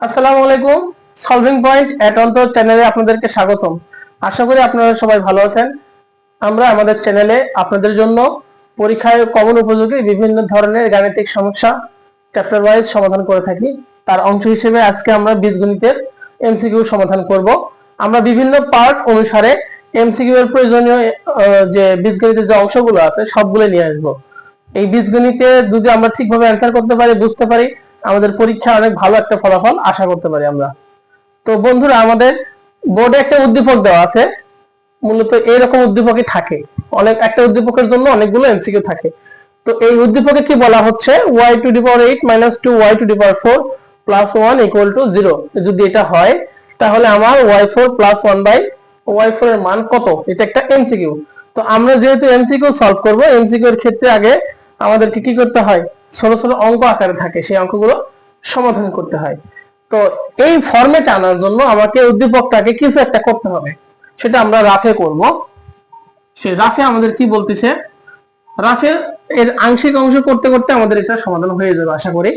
আসসালামু আলাইকুম solving point অন্তর চ্যানেলে আপনাদেরকে স্বাগতম। আশা করি আপনারা সবাই ভালো আছেন। আমরা আমাদের চ্যানেলে আপনাদের জন্য পরীক্ষায় কমন উপযোগী বিভিন্ন ধরনের গাণিতিক সমস্যা চ্যাপ্টার ওয়াইজ সমাধান করে থাকি। তার অংশ হিসেবে আজকে আমরা বীজগণিতের এমসিকিউ সমাধান করব। আমরা বিভিন্ন পার্ট অনুসারে এমসিকিউ এর প্রয়োজনীয় যে বীজগণিতের যে অংশগুলো আছে, সবগুলো নিয়ে আসব। এই বীজগণিতে যদি আমরা ঠিকভাবে অ্যান্সার করতে পারি, বুঝতে পারি আমাদের পরীক্ষা অনেক ভালো একটা ফলাফল আশা করতে পারি আমরা। তো বন্ধুরা, আমাদের বোর্ডে একটা উদ্দীপক দেওয়া আছে। মূলত এইরকম উদ্দীপকই থাকে। অনেক, একটা উদ্দীপকের জন্য অনেকগুলো এমসিকিউ থাকে। তো এই উদ্দীপকে কি বলা হচ্ছে? y to the power 8 minus 2 y to the power 4 plus 1 equal to 0 যদি এটা হয়, তাহলে আমার y4 প্লাস 1 বাই y4 এর মান কত? এটা একটা এমসিকিউ তো আমরা যেহেতু এমসিকিউ সলভ করব এমসিকিউ এর ক্ষেত্রে আগে আমাদেরকে কি করতে হয়? ছোট ছোট অঙ্ক আকারে থাকে, সেই অঙ্কগুলো সমাধান করতে হয়। তো এই ফরম্যাটে আনার জন্য আমাকে উদ্দীপকটাকে কিছু একটা করতে হবে। সেটা আমরা রাফে করব। সে রাফে আমাদের কি বলতেছে? রাফে এর আংশিক অংশ করতে করতে আমাদের এটা সমাধান হয়ে যাবে, আশা করি।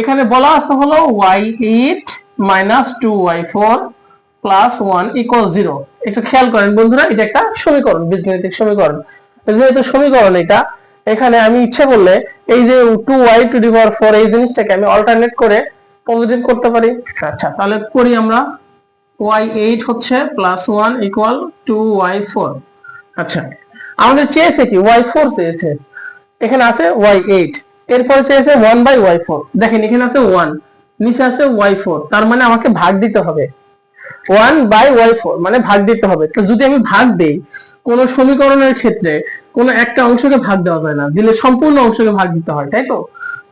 এখানে বলা আছে হলো Y eight minus two Y four plus one equal zero একটু খেয়াল করেন বন্ধুরা, এটা একটা সমীকরণ, বীজগণিতিক সমীকরণ। যেহেতু সমীকরণ এটা এখানে আমি ইচ্ছে করলে এই যে two Y to the power four এই জিনিসটাকে আমি অল্টারনেট করে পজিটিভ করতে পারি। আচ্ছা তাহলে করি আমরা ওয়াই এইট হচ্ছে plus one equal to Y four আচ্ছা আমাদের চেয়েছে কি? ওয়াই ফোর চেয়েছে। এখানে আছে ওয়াই এইট এরপরে চেয়েছে ওয়ান বাই ওয়াই ফোর দেখেন, এখানে আছে ওয়ান নিচে আছে ওয়াই ফোর তার মানে আমাকে ভাগ দিতে হবে। ওয়ান বাই ওয়াই ফোর মানে ভাগ দিতে হবে। তো যদি আমি ভাগ দেই, কোন সমীকরণের ক্ষেত্রে কোন একটা অংশকে ভাগ দেওয়া যায় না, দিলে সম্পূর্ণ অংশকে ভাগ দিতে হয়, তাই তো?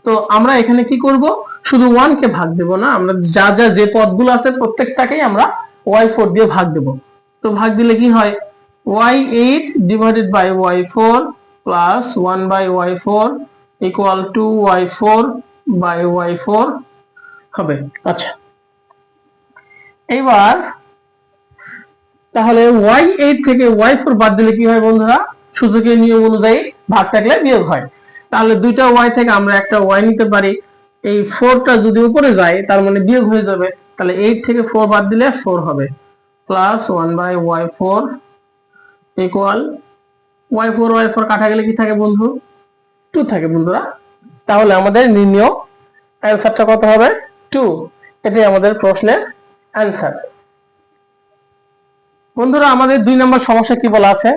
তো আমরা এখানে কি করব? শুধু ওয়ান কে ভাগ দেব না, আমরা যা যা যে পদগুলো আছে প্রত্যেকটাকেই আমরা ওয়াই ফোর দিয়ে ভাগ দেব। তো ভাগ দিলে কি হয়? Y eight divided by y four plus one by y four equal to y four by y four হবে। আচ্ছা। এবার, তাহলে ওয়াই এইট থেকে ওয়াই ফোর বাদ দিলে কি হয় বন্ধুরা? সূচকের নিয়ম অনুযায়ী ভাগ থাকলে বিয়োগ হয়। তাহলে দুইটা ওয়াই থেকে আমরা একটা ওয়াই নিতে পারি। এই ফোরটা যদি উপরে যায়, তার মানে বিয়োগ হয়ে যাবে। তাহলে এইট থেকে ফোর বাদ দিলে ফোর হবে। Plus one by y four equal y four y four কাটা গেলে কি থাকে বন্ধু? টু থাকে বন্ধুরা। তাহলে আমাদের নির্ণয় অ্যান্সারটা কত হবে? টু এটাই আমাদের প্রশ্নের অ্যান্সার বন্ধুরা, আমাদের দুই নম্বর সমস্যা কি বলা আছে?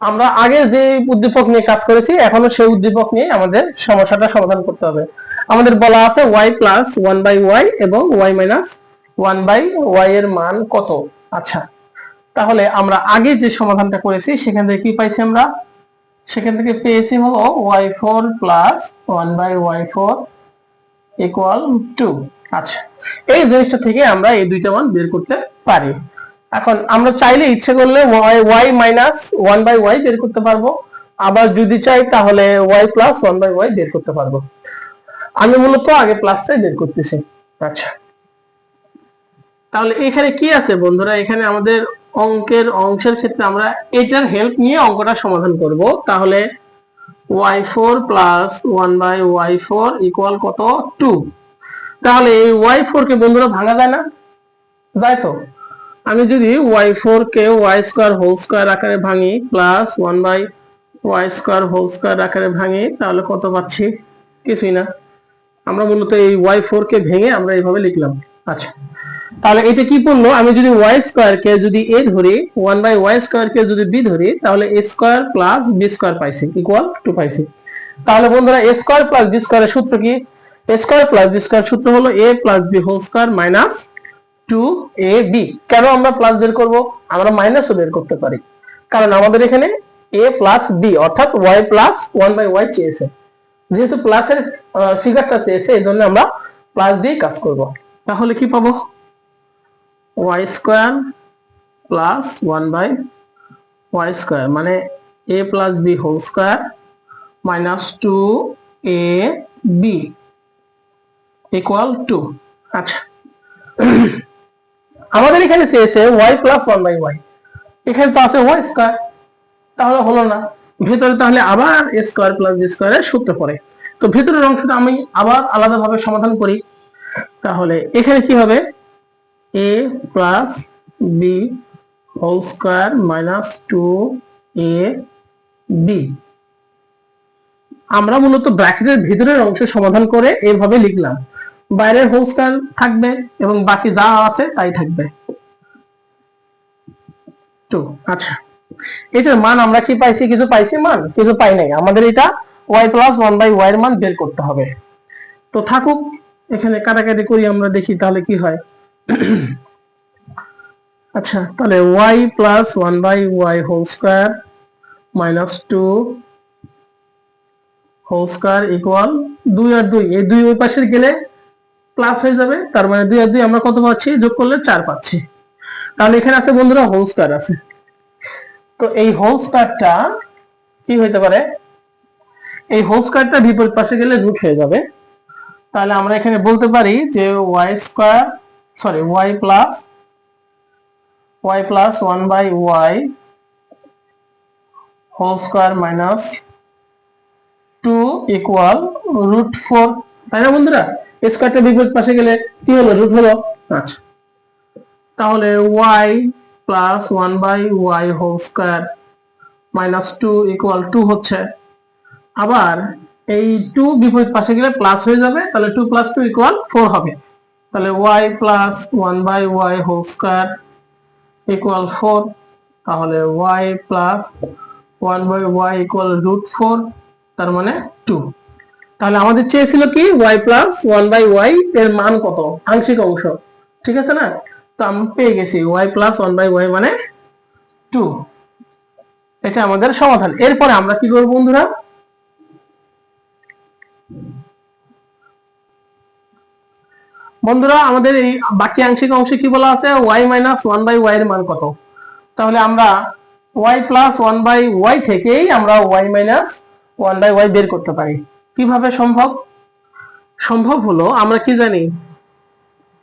আমরা আগে যে উদ্দীপক নিয়ে কাজ করেছি, এখনও সেই উদ্দীপক নিয়ে আমাদের সমস্যাটা সমাধান করতে হবে। আমাদের বলা আছে y plus one by y এবং y minus one by y এর মান কত? আচ্ছা তাহলে আমরা আগে যে সমাধানটা করেছি, সেখান থেকে কি পাইছি আমরা? সেখান থেকে পেয়েছি হলো y four plus one by y four equal to আচ্ছা এই জিনিসটা থেকে আমরা এই দুইটা মান বের করতে পারি। এখন আমরা চাইলে ইচ্ছে করলে y y minus one by y বের করতে পারব। আবার যদি চাই তাহলে y plus one by y বের করতে পারব। আমি মূলত আগে প্লাসটাই বের করতেছি। আচ্ছা। তাহলে এখানে কি আছে বন্ধুরা? এখানে আমাদের অঙ্কের, অংশের ক্ষেত্রে আমরা এটার হেল্প নিয়ে অঙ্কটা সমাধান করব। তাহলে y four plus one by y four equal কত? টু তাহলে এই ওয়াই ফোর কে বন্ধুরা ভাঙা যায় না? যায় তো? আমি যদি ওয়াই ফোর কে ওয়াই স্কোয়ার হোল স্কোয়ার আকারে ভাঙি plus one by y square whole square আকারে ভাঙি, তাহলে কত পাচ্ছি? কিছুই না। আমরা মূলত এই ওয়াই ফোর কে ভেঙে আমরা এইভাবে লিখলাম। আচ্ছা। তাহলে এটা কি পড়ল আমি যদি ওয়াই স্কোয়ার কে যদি এ ধরি ওয়ান বাই ওয়াই স্কোয়ার কে যদি বি ধরি, তাহলে a square plus b square পাইছি ইকুয়াল টু পাইছি। তাহলে বন্ধুরা, এ স্কোয়ার প্লাস বি স্কোয়ারের সূত্র কি? A square plus b square সূত্র হলো a plus b whole square minus two a b কেন আমরা প্লাস বের করব? আমরা মাইনাসও বের করতে পারি। কারণ আমাদের এখানে এ প্লাস বি অর্থাৎ y plus one by y চেয়েছে। যেহেতু প্লাসের ফিগারটা চেয়েছে এই জন্য আমরা প্লাস দিয়ে কাজ করব। তাহলে কি পাবো? Y square plus one by y square মানে a plus b whole square minus two a b equal to আচ্ছা। আমাদের এখানে চেয়েছে y plus one by y এখানে তো আছে ওয়াই স্কোয়ার তাহলে হলো না। ভেতরে তাহলে আবার এ স্কোয়ার প্লাস বি স্কোয়ারের সূত্র পড়ে। তো ভেতরের অংশটা আমি আবার আলাদাভাবে সমাধান করি। তাহলে এখানে কি হবে? A plus b whole square minus two a b আমরা মূলত ব্র্যাকেটের ভিতরের অংশ সমাধান করে এভাবে লিখলাম। বাইরের হোল স্কোয়ার থাকবে এবং বাকি যা আছে তাই থাকবে। টু আচ্ছা। এটার মান আমরা কি পাইছি? কিছু পাইছি মান? কিছু পাই নাই। আমাদের এটা y plus one by y এর মান বের করতে হবে। তো থাকুক, এখানে কাটাকাটি করি, আমরা দেখি তাহলে কি হয়। আচ্ছা তাহলে y plus one by y whole square minus two whole square equal দুই আর দুই। এই দুই ওই পাশে গেলে প্লাস হয়ে যাবে, তার মানে দুই আর দুই আমরা কত পাচ্ছি? যোগ করলে চার পাচ্ছি। তাহলে এখানে আছে বন্ধুরা হোল স্কোয়ার আছে। তো এই হোল স্কোয়ারটা কি হইতে পারে? এই হোল স্কোয়ারটা বিপরীত পাশে গেলে রুট হয়ে যাবে। তাহলে আমরা এখানে বলতে পারি যে y square sorry y plus y plus one by y whole square minus two equal root four তাই না বন্ধুরা? স্কোয়ারটা বিপরীত পাশে গেলে কি হলো? রুট হলো আচ্ছা তাহলে y plus one by y whole square minus two equal to হচ্ছে। আবার এই টু বিপরীত পাশে গেলে প্লাস হয়ে যাবে, তাহলে two plus two equal four হবে। তাহলে y plus one by y whole square equal four তাহলে y plus one by y equal root four তার মানে টু তাহলে আমাদের চেয়েছিল কি? Y plus one by y এর মান কত? আংশিক অংশ। ঠিক আছে না? তো আমি পেয়ে গেছি y plus one by y মানে টু এটা আমাদের সমাধান। এরপরে আমরা কি করব বন্ধুরা? বন্ধুরা, আমাদের এই বাকি আংশিক অংশে কি বলা আছে? Y minus one by y এর মান কত? তাহলে আমরা y plus one by y থেকেই আমরা y minus one by y বের করতে পারি। কীভাবে সম্ভব? সম্ভব হলো আমরা কি জানি?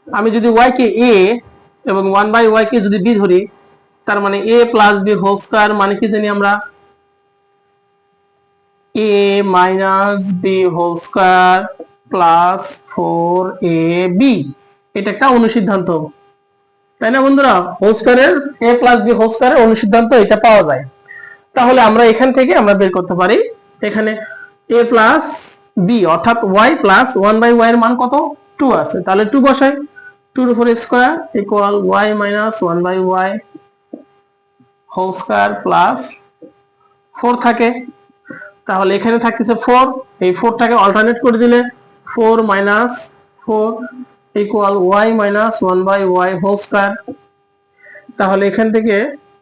আমি যদি ওয়াই কে এ এবং ওয়ান বাই ওয়াই কে যদি বি ধরি, তার মানে a plus b whole square মানে কি জানি আমরা? A minus b whole square plus four a b এটা একটা অনুসিদ্ধান্ত। তাই না বন্ধুরা? হোল স্কোয়ারের এ প্লাস বি হোল স্কোয়ারের অনুসিদ্ধান্ত এটা পাওয়া যায়। তাহলে আমরা এখান থেকে আমরা বের করতে পারি। এখানে এ প্লাস বি অর্থাৎ y plus one by y এর মান কত? টু আছে। তাহলে টু বসাই। টুর উপর square equal y minus one by y whole square plus four থাকে। তাহলে এখানে থাকতেছে ফোর এই ফোরটাকে অল্টারনেট করে দিলে four minus four equal y minus one by y whole square তাহলে এখান থেকে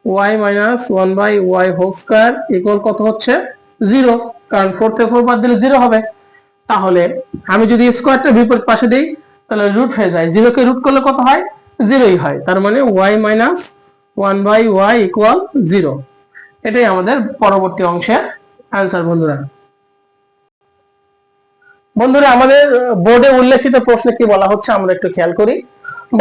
y minus one by y whole square equal কত হচ্ছে? জিরো কারণ ফোর থেকে ফোর বাদ দিলে জিরো হবে। তাহলে আমি যদি স্কোয়ারটা বিপরীত পাশে দিই, তাহলে রুট হয়ে যায়। জিরোকে রুট করলে কত হয়? জিরোই হয়। তার মানে y minus one by y equal zero এটাই আমাদের পরবর্তী অংশের অ্যান্সার বন্ধুরা। বন্ধুরা, আমাদের বোর্ডে উল্লেখিত প্রশ্নে কি বলা হচ্ছে আমরা একটু খেয়াল করি।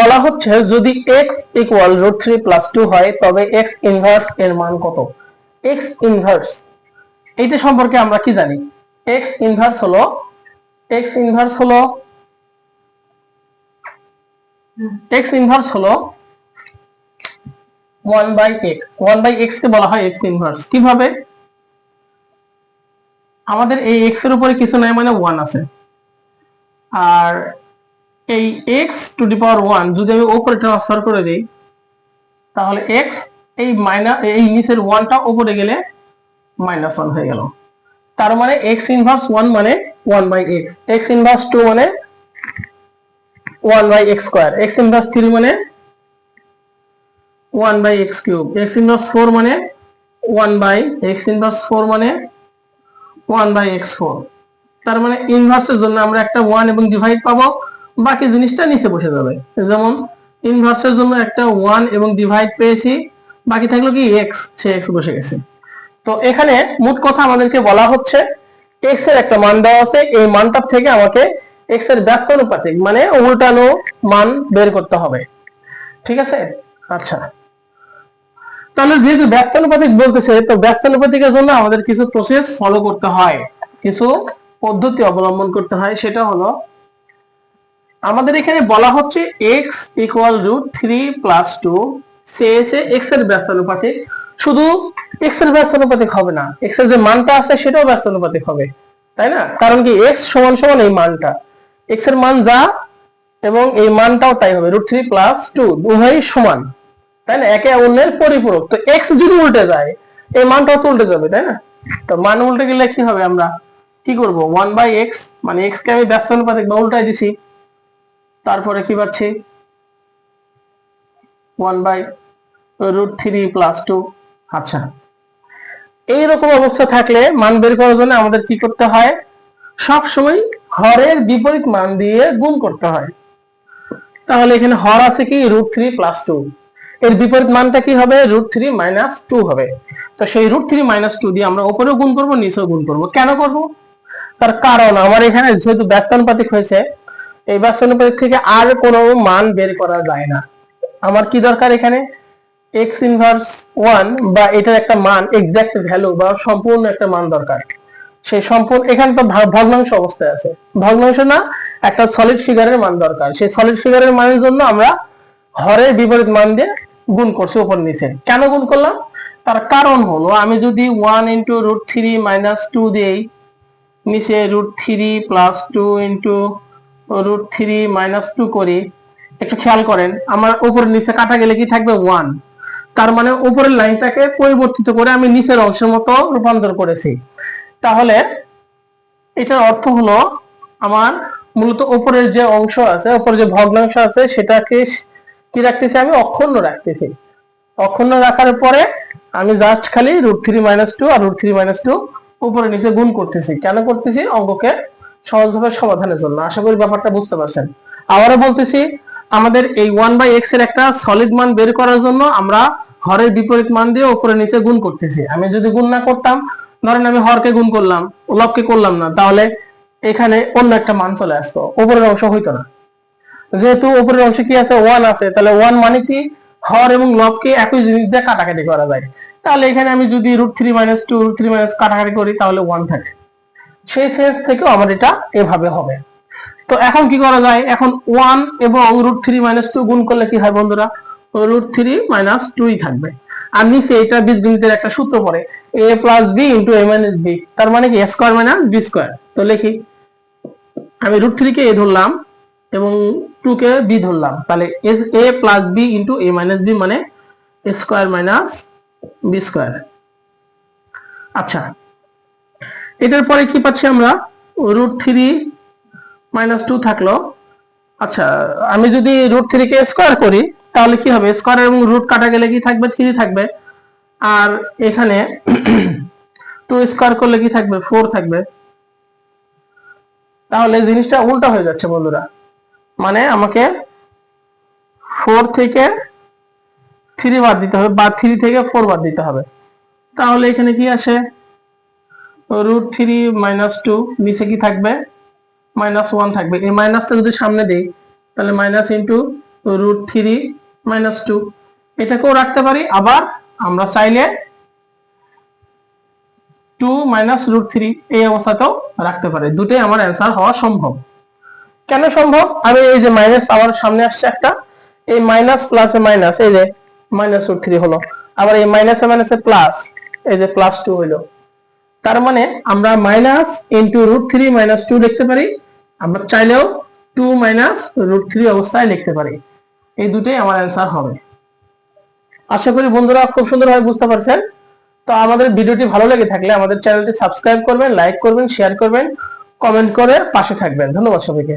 বলা হচ্ছে, যদি x equal root three plus two হয়, তবে এক্স ইনভার্স এর মান কত? এক্স ইনভার্স এইটা সম্পর্কে আমরা কি জানি? এক্স ইনভার্স হলো এক্স ইনভার্স হলো এক্স ইনভার্স হলো one by x one by x কে বলা হয় এক্স ইনভার্স কীভাবে? আমাদের এই এক্সের উপরে কিছু নাই মানে ওয়ান আছে। আর এই x to the power one যদি আমি ওপরে ট্রান্সফার করে দিই, তাহলে এক্স এই মাইনাস এই নিচের ওয়ানটা ওপরে গেলে মাইনাস ওয়ান হয়ে গেল। তার মানে এক্স ইনভার্স ওয়ান মানে one by x x inverse two মানে one by x square x inverse three মানে one by x cube x inverse four মানে one by x inverse four মানে ওয়ান বাই এক্স ফোর তার মানে ইনভার্সের জন্য আমরা একটা ওয়ান এবং ডিভাইড পাবো। বাকি জিনিসটা নিচে বসে যাবে। যেমন ইনভার্সের জন্য একটা ওয়ান এবং ডিভাইড পেয়েছি। বাকি থাকল কি? এক্স সে এক্স বসে গেছে। তো এখানে মোট কথা আমাদেরকে বলা হচ্ছে এক্সের একটা মান দেওয়া আছে, এই মানটার থেকে আমাকে এক্সের ব্যস্তানুপাতিক মানে উল্টানো মান বের করতে হবে। ঠিক আছে? আচ্ছা। তাহলে যেহেতু ব্যস্তানুপাতিক বলতেছে, তো ব্যস্তানুপাতিকের জন্য আমাদের কিছু প্রসেস ফলো করতে হয়। কিছু পদ্ধতি অবলম্বন করতে হয়, সেটা হলো, আমাদের এখানে বলা হচ্ছে x equal root three plus two সে এক্সের ব্যস্তানুপাতিক শুধু এক্সের ব্যস্তানুপাতিক হবে না। এক্সের যে মানটা আছে সেটাও ব্যস্ত অনুপাতিক হবে, তাই না? কারণ কি এক্স সমান সমান এই মানটা। এক্সের মান যা এবং এই মানটাও তাই হবে রুট থ্রি প্লাস টু উভয়ই সমান, তাই না? একে অন্যের পরিপূরক। তো এক্স যদি উল্টে যায়, এই মানটাও তো উল্টে যাবে, তাই না? তো মান উল্টে গেলে কি হবে আমরা কি করব? ওয়ান বাই এক্স মানে এক্স কে আমি ব্যস্ত অনুপাতিক বা উল্টাই দিছি, তারপরে কি পাচ্ছি? One by root three plus two আচ্ছা। এইরকম অবস্থা থাকলে মান বের করার জন্য আমাদের কি করতে হয়? সব সময় হরের বিপরীত মান দিয়ে গুণ করতে হয়। তাহলে এখানে হর আছে কি? রুট থ্রি প্লাস টু এর বিপরীত মানটা কি হবে? রুট থ্রি মাইনাস টু হবে। তো সেই রুট থ্রি মাইনাস টু দিয়ে আমরা উপরেও গুণ করব, নিচেও গুণ করব। কেন করব? তার কারণ আমার এখানে যেহেতু ব্যস্তানুপাতিক হয়েছে, এই ব্যস্তানুপাতিক থেকে আর কোনো মান বের করা যায় না। আমার কি দরকার এখানে? এক্স ইনভার্স ওয়ান বা এটার একটা মান এক্সাক্ট ভ্যালু বা সম্পূর্ণ একটা মান দরকার। সেই সম্পূর্ণ, এখানে তো ভগ্নাংশ অবস্থায় আছে। ভগ্নাংশ না, একটা সলিড ফিগারের মান দরকার। সেই সলিড ফিগারের মানের জন্য আমরা হরের বিপরীত মান দিয়ে গুণ করছি উপর নিচে। কেন গুণ করলাম? তার কারণ হলো, আমি যদি one into root three minus two দিই, নিচে root three plus two into root three minus two করি, একটু খেয়াল করেন, আমার উপর নিচে কাটা গেলে কি থাকবে? ওয়ান তার মানে উপরের লাইনটাকে পরিবর্তিত করে আমি নিচের অংশের মতো রূপান্তর করেছি। তাহলে এটার অর্থ হলো আমার মূলত উপরের যে অংশ আছে উপরে যে ভগ্নাংশ আছে, সেটাকে কি রাখতেছি আমি? অক্ষুণ্ণ রাখতেছি। অক্ষুণ্ণ রাখার পরে আমি জাস্ট খালি রুট থ্রি মাইনাস টু আর রুট থ্রি মাইনাস টু উপরে নিচে গুণ করতেছি। কেন করতেছি? অঙ্ককে সহজভাবে সমাধানের জন্য। আশা করি ব্যাপারটা বুঝতে পারছেন। আবারও বলতেছি, আমাদের এই ওয়ান বাই এক্সের একটা সলিড মান বের করার জন্য আমরা হরের বিপরীত মান দিয়ে উপরে নিচে গুণ করতেছি। আমি যদি গুণ না করতাম, ধরেন আমি হরকে গুণ করলাম, লবকে করলাম না, তাহলে এখানে অন্য একটা মান চলে আসতো, উপরের অংশ হইতো না। যেহেতু উপরের অংশে কি আছে? ওয়ান আছে, তাহলে ওয়ান মানে কি? হর এবং লবকে একই জিনিস দিয়ে কাটাকাটি করা যায়। তাহলে এখানে আমি যদি root three minus two root three minus কাটাকাটি করি, তাহলে ওয়ান থাকে। সেই সেন্স থেকেও আমার এটা এভাবে হবে। তো এখন কি করা যায়? এখন ওয়ান এবং রুট থ্রি মাইনাস টু গুণ করলে কি হয় বন্ধুরা? রুট থ্রি মাইনাস টুই থাকবে। আর নিচে এটা বীজগণিতের একটা সূত্র পড়ে a plus b into a minus b তার মানে কি a square minus b square তো লিখি, আমি রুট থ্রি কে এ ধরলাম এবং টু কে বি ধরলাম, তাহলে a plus b into a minus b মানে a square minus b square আচ্ছা এটার পরে কি পাচ্ছি আমরা? রুট থ্রি মাইনাস টু থাকল। আচ্ছা আমি যদি রুট থ্রি কে স্কোয়ার করি তাহলে কি হবে? স্কোয়ার এবং রুট কাটা গেলে কি থাকবে? থ্রি থাকবে। আর এখানে টু স্কোয়ার করলে কি থাকবে? ফোর থাকবে। তাহলে জিনিসটা উল্টা হয়ে যাচ্ছে বন্ধুরা। মানে আমাকে ফোর থেকে থ্রি বাদ দিতে হবে, বা থ্রি থেকে ফোর বাদ দিতে হবে। তাহলে এখানে কি আসে? রুট থ্রি মাইনাস টু নিচে কি থাকবে? মাইনাস ওয়ান থাকবে। এই মাইনাসটা যদি সামনে দিই, তাহলে minus into root three minus two এটাকেও রাখতে পারি। আবার আমরা চাইলে টু মাইনাস রুট থ্রি এই অবস্থাতেও রাখতে পারি। দুটোই আমার অ্যান্সার হওয়া সম্ভব। কেন সম্ভব? আমি এই যে মাইনাস আমার সামনে আসছে একটা। এই মাইনাস প্লাসে মাইনাস এই যে মাইনাস রুট থ্রি হলো। আবার এই মাইনাসে মাইনাসে প্লাস এই যে প্লাস টু হইল। তার মানে আমরা minus into root three minus two লিখতে পারি। আমরা চাইলেও টু মাইনাস রুট থ্রি অবস্থায় লিখতে পারি। এই দুটোই আমার অ্যান্সার হবে। আশা করি বন্ধুরা খুব সুন্দরভাবে বুঝতে পারছেন। তো আমাদের ভিডিওটি ভালো লেগে থাকলে আমাদের চ্যানেলটি সাবস্ক্রাইব করবেন লাইক করবেন শেয়ার করবেন কমেন্ট করে পাশে থাকবেন। ধন্যবাদ সবাইকে।